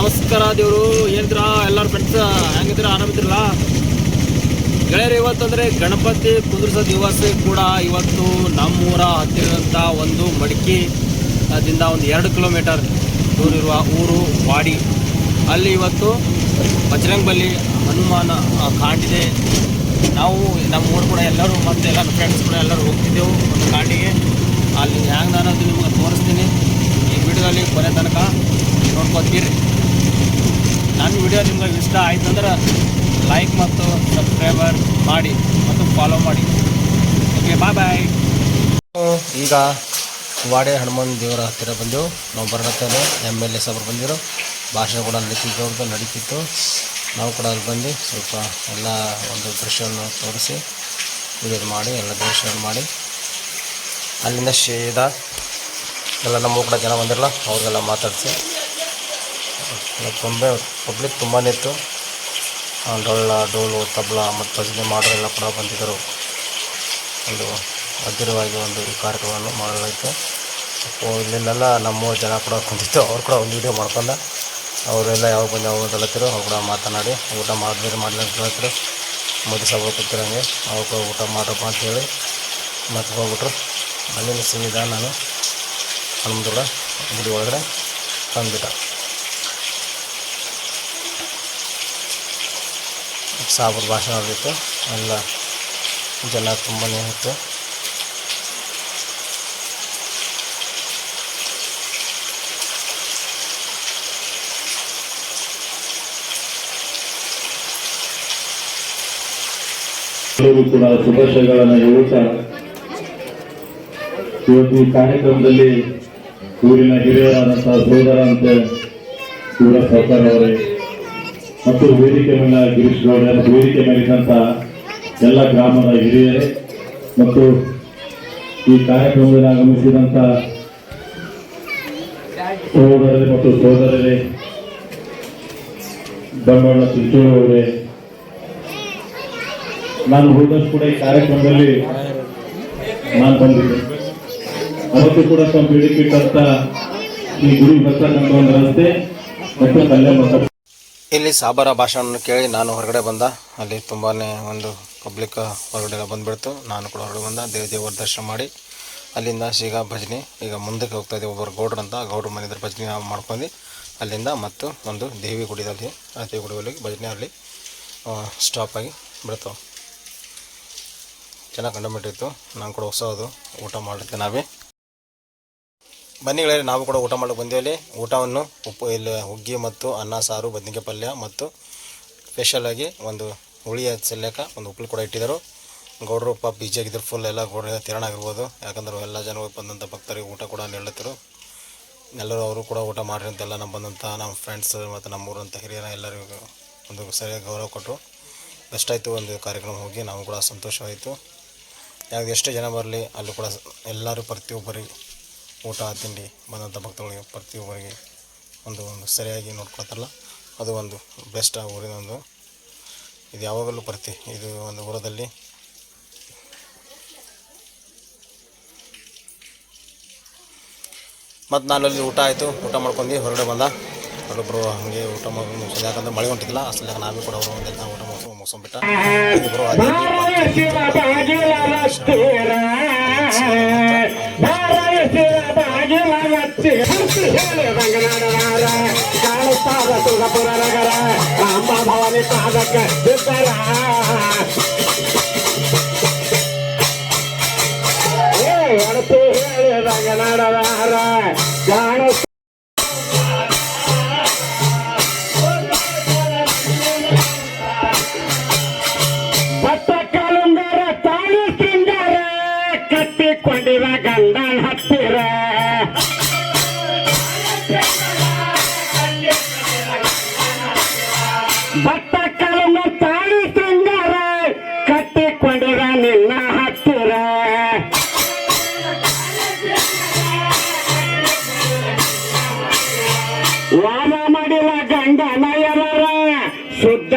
ನಮಸ್ಕಾರ ದೇವರು, ಏನಿದ್ರ? ಎಲ್ಲರ ಫ್ರೆಂಡ್ಸ್ ಹೆಂಗಿದ್ರ ಆರಾಮಿದ್ರಲ್ಲ ಗೆಳೆಯರು, ಇವತ್ತಂದ್ರೆ ಗಣಪತಿ ಕುಂದ್ರಸ ದಿವಸ ಕೂಡ ಇವತ್ತು ನಮ್ಮೂರ ಹತ್ತಿರದಂಥ ಒಂದು ಮಡಿಕೆ ದಿಂದ ಒಂದು ಎರಡು ಕಿಲೋಮೀಟರ್ ದೂರ ಇರುವ ಊರು ವಾಡಿ. ಅಲ್ಲಿ ಇವತ್ತು ಬಜರಂಗಬಲಿ ಹನುಮಾನ ಕಾಂಡಿದೆ. ನಾವು ನಮ್ಮ ಊರು ಕೂಡ ಎಲ್ಲರೂ ಮತ್ತೆ ಎಲ್ಲ ಫ್ರೆಂಡ್ಸ್ ಕೂಡ ಎಲ್ಲರೂ ಹೋಗ್ತಿದ್ದೆವು ಒಂದು ಕಾಂಡಿಗೆ. ಅಲ್ಲಿ ಹ್ಯಾಂಗೆ ನಾನು ನಿಮ್ಗೆ ತೋರಿಸ್ತೀನಿ. ಈ ವಿಡಿಯೋದಲ್ಲಿ ಕೊನೆ ತನಕ ನೋಡ್ಕೊತೀರಿ. ನನ್ನ ವಿಡಿಯೋ ನಿಮ್ಗೆ ಇಷ್ಟ ಆಯ್ತು ಅಂದ್ರೆ ಲೈಕ್ ಮತ್ತು ಸಬ್ಸ್ಕ್ರೈಬರ್ ಮಾಡಿ ಮತ್ತು ಫಾಲೋ ಮಾಡಿ. ಓಕೆ ಬಾಯ್ ಬಾಯ್ ಈಗ ವಾಡೆ ಹನುಮಾನ್ ದೇವರ ಹತ್ತಿರ ಬಂದೆವು. ನಾವು ಬರಡತ್ತೇನೆ ಎಂ ಎಲ್ ಎ ಸಾಬ್ರು ಬಂದಿರು ಭಾಷಣ ಕೂಡ ನಡೀತಿತ್ತು, ಅವ್ರದ್ದು ನಡೀತಿತ್ತು. ನಾವು ಕೂಡ ಅಲ್ಲಿ ಬಂದು ಸ್ವಲ್ಪ ಎಲ್ಲ ಒಂದು ದೃಶ್ಯವನ್ನು ತೋರಿಸಿ ವಿಡಿಯೋ ಮಾಡಿ, ಎಲ್ಲ ದೃಶ್ಯ ಮಾಡಿ. ಅಲ್ಲಿಂದ ಶೇದ ಎಲ್ಲ ನಮ್ಮ ಕೂಡ ಜನ ಬಂದಿರಲ್ಲ, ಅವ್ರಿಗೆಲ್ಲ ಮಾತಾಡಿಸಿ. ತುಂಬ ಪಬ್ಲಿಕ್ ತುಂಬಾ ಇತ್ತು. ಡೊಳ್ಳ, ಡೋಲು, ತಬಲ ಮತ್ತು ಭಜನೆ ಮಾಡೋರೆಲ್ಲ ಕೂಡ ಬಂದಿದ್ದರು. ಒಂದು ಅದ್ಧೂರವಾಗಿ ಒಂದು ಈ ಕಾರ್ಯಕ್ರಮವನ್ನು ಮಾಡಲಾಯಿತು. ಇಲ್ಲೆಲ್ಲ ನಮ್ಮ ಜನ ಕೂಡ ಕುಂತಿತ್ತು. ಅವ್ರು ಕೂಡ ಒಂದು ವೀಡಿಯೋ ಮಾಡ್ಕೊಂಡು ಅವರೆಲ್ಲ ಯಾವಾಗ ಬಂದು ಯಾವಾಗ ಅಂತಲತ್ತಿರು ಅವ್ರು ಕೂಡ ಮಾತನಾಡಿ, ಊಟ ಮಾಡಿದ್ರೆ ಮಾಡಲಿ ಅಂತ ಹೇಳ್ತಾರೆ ಮೋದಿ ಸಭೆ ಕೂತಿರಂಗೆ ಅವ್ರು ಕೂಡ ಊಟ ಮಾಡಪ್ಪ ಅಂತೇಳಿ ಮತ್ತೆ ಹೋಗ್ಬಿಟ್ರು. ಅಲ್ಲಿಂದ ಸಿಗಿದ ನಾನು. ಹನುಮಂತುಗಳ ಗುಡಿ ಒಳಗಡೆ ತಂದ್ಬಿಟ್ಟ ಸಾಬ್ರ ಭಾಷಣ ಆಗಿತ್ತು. ಎಲ್ಲ ಜನ ತುಂಬಾ ಇತ್ತು ಕೂಡ ಶುಭಾಶಯಗಳನ್ನು ಹೇಳುತ್ತಾ, ಇವತ್ತು ಈ ಕಾರ್ಯಕ್ರಮದಲ್ಲಿ ಊರಿನ ಹಿರಿಯರಾದಂತಹ ಸೋದರ ಅಂತ ಸೂರ ಸರ್ಕಾರ ಅವರೇ ಮತ್ತು ವೇದಿಕೆ ಮೇಲೆ ಗಿರೀಶ್ ಗೌಡ ಮತ್ತು ವೇದಿಕೆ ಮೇಲಿದ್ದಂಥ ಎಲ್ಲ ಗ್ರಾಮದ ಹಿರಿಯರೇ ಮತ್ತು ಈ ಕಾರ್ಯಕ್ರಮದಲ್ಲಿ ಆಗಮಿಸಿದಂಥ ಸಹೋದರರೇ ಮತ್ತು ಸಹೋದರರೇ, ಬಂಡವಾಳ ಚಿಂಚೋಳಿ ಅವರೇ, ನಾನು ಹೋದಷ್ಟು ಕೂಡ ಈ ಕಾರ್ಯಕ್ರಮದಲ್ಲಿ ನಾನು ಬಂದಿದ್ದೆ. ಅವತ್ತು ಕೂಡ ಸ್ವಲ್ಪ ಬೇಡಿಕೆ ಈ ಗುರಿ ಬರ್ತಕ್ಕಂಥ ಒಂದು ರಸ್ತೆ ಮತ್ತು ಕಲ್ಯಾಣ ಇಲ್ಲಿ ಸಾಬರ ಭಾಷಣವನ್ನು ಕೇಳಿ ನಾನು ಹೊರಗಡೆ ಬಂದ. ಅಲ್ಲಿ ತುಂಬಾ ಒಂದು ಪಬ್ಲಿಕ್ ಹೊರಗಡೆ ಬಂದುಬಿಡ್ತು. ನಾನು ಕೂಡ ಹೊರಗಡೆ ಬಂದ. ದೇವ ದೇವರ ದರ್ಶನ ಮಾಡಿ. ಅಲ್ಲಿಂದ ಈಗ ಭಜನೆ. ಈಗ ಮುಂದಕ್ಕೆ ಹೋಗ್ತಾ ಇದ್ದೀವಿ ಒಬ್ಬರು ಗೌಡ್ರು ಅಂತ. ಗೌಡ್ರು ಮನೆ ಭಜನೆ ಮಾಡ್ಕೊಂಡು. ಅಲ್ಲಿಂದ ಮತ್ತು ಒಂದು ದೇವಿ ಗುಡಿದಲ್ಲಿ ಆ ದೇವಿ ಗುಡಿಯಲ್ಲಿ ಭಜನೆ ಅಲ್ಲಿ ಸ್ಟಾಪ್ ಆಗಿ ಬಿಡ್ತಾವೆ ಚೆನ್ನಾಗಿ ಕಂಡುಬಿಟ್ಟಿತ್ತು. ನಾನು ಕೂಡ ಹೊಸದು ಊಟ ಮಾಡಿದ್ದೆ ನಾವೇ. ಬನ್ನಿ ಗೆಳೆಯರೆ ನಾವು ಕೂಡ ಊಟ ಮಾಡಕ್ಕೆ ಬಂದೇವಿ ಊಟವನ್ನು ಉಪ್ಪು, ಇಲ್ಲಿ ಹುಗ್ಗಿ ಮತ್ತು ಅನ್ನ, ಸಾರು, ಬದನಿಕಾಯಿ ಪಲ್ಯ ಮತ್ತು ಸ್ಪೆಷಲಾಗಿ ಒಂದು ಹುಳಿ ಹಚ್ಚಲ್ಯಾಕ ಒಂದು ಉಪ್ಪು ಕೂಡ ಇಟ್ಟಿದ್ದರು. ಗೌಡರು ಪಾಪ ಬೀಜ ಆಗಿದ್ದರು ಫುಲ್ ಎಲ್ಲ ಗೌಡ್ರ ತಿರಣ ಆಗಿರ್ಬೋದು. ಯಾಕಂದ್ರೆ ಎಲ್ಲ ಜನ ಬಂದಂಥ ಭಕ್ತರಿಗೆ ಊಟ ಕೂಡ ನೀಡತ್ತಿರು ಎಲ್ಲರೂ ಅವರು ಕೂಡ ಊಟ ಮಾಡ್ರಿ ಅಂತೆಲ್ಲ ನಮ್ಮ ಬಂದಂಥ ನಮ್ಮ ಫ್ರೆಂಡ್ಸ್ ಮತ್ತು ನಮ್ಮೂರಂಥ ಹಿರಿಯರ ಎಲ್ಲರಿಗೂ ಒಂದು ಸರಿಯಾಗಿ ಗೌರವ ಕೊಟ್ಟರು ಬೆಸ್ಟ್ ಆಯಿತು ಒಂದು ಕಾರ್ಯಕ್ರಮ ಹೋಗಿ, ನಾವು ಕೂಡ ಸಂತೋಷವಾಯಿತು. ಯಾವ್ದು ಎಷ್ಟೇ ಜನ ಬರಲಿ, ಅಲ್ಲೂ ಕೂಡ ಎಲ್ಲರೂ ಪ್ರತಿಯೊಬ್ಬರಿಗೆ ಊಟ, ತಿಂಡಿ ಬಂದಂಥ ಭಕ್ತಗಳಿಗೆ ಪ್ರತಿಯೊಬ್ಬರಿಗೆ ಒಂದು ಒಂದು ಸರಿಯಾಗಿ ನೋಡ್ಕೊಳ್ತಾರಲ್ಲ, ಅದು ಒಂದು ಬೆಸ್ಟ್ ಆ ಊರಿನ ಒಂದು ಇದು ಯಾವಾಗಲೂ ಪ್ರತಿ ಇದು ಒಂದು ಊರದಲ್ಲಿ. ಮತ್ತು ನಾನು ಅಲ್ಲಿ ಊಟ ಆಯಿತು, ಊಟ ಮಾಡ್ಕೊಂಡು ಹೊರಗಡೆ ಬಂದ. ಹೊರಗೊಬ್ಬರು ಹಾಗೆ ಊಟ ಮಾಡಿ ಮುಗಿಸೋದು ಯಾಕಂದ್ರೆ ಮಳೆ ಹೊಂಟಿದ್ದಿಲ್ಲ ಅಸಲ ನಾವೇ ಕೂಡ ಅವರು ಒಂದೆಲ್ಲ ಊಟ ಮುಗಿಸ್ ಮುಗಿಸ್ಕೊಂಡ್ಬಿಟ್ಟ. ಇಬ್ಬರು ಕಾಣುತ್ತಾರ ತುಳಪುರ ನಗರ ರಾಮ ಭವನಿ ಪಾದಕ್ಕೆ ಬಿದ್ದರ ಏ ಹೊರತು ಹೇಳಿ ರಂಗನಾಡವಾರ ಕಾಣ ಭತ್ತ ಕಾಲುಂಗರ ತಾಳಿ ಶೃಂಗಾರ ಕಟ್ಟಿಕೊಂಡಿರ ಗಂಡನ ಹತ್ತಿರ ವಾಮ ಮಾಡಿಲ್ಲ ಗಂಡ ನಯರ ಶುದ್ಧ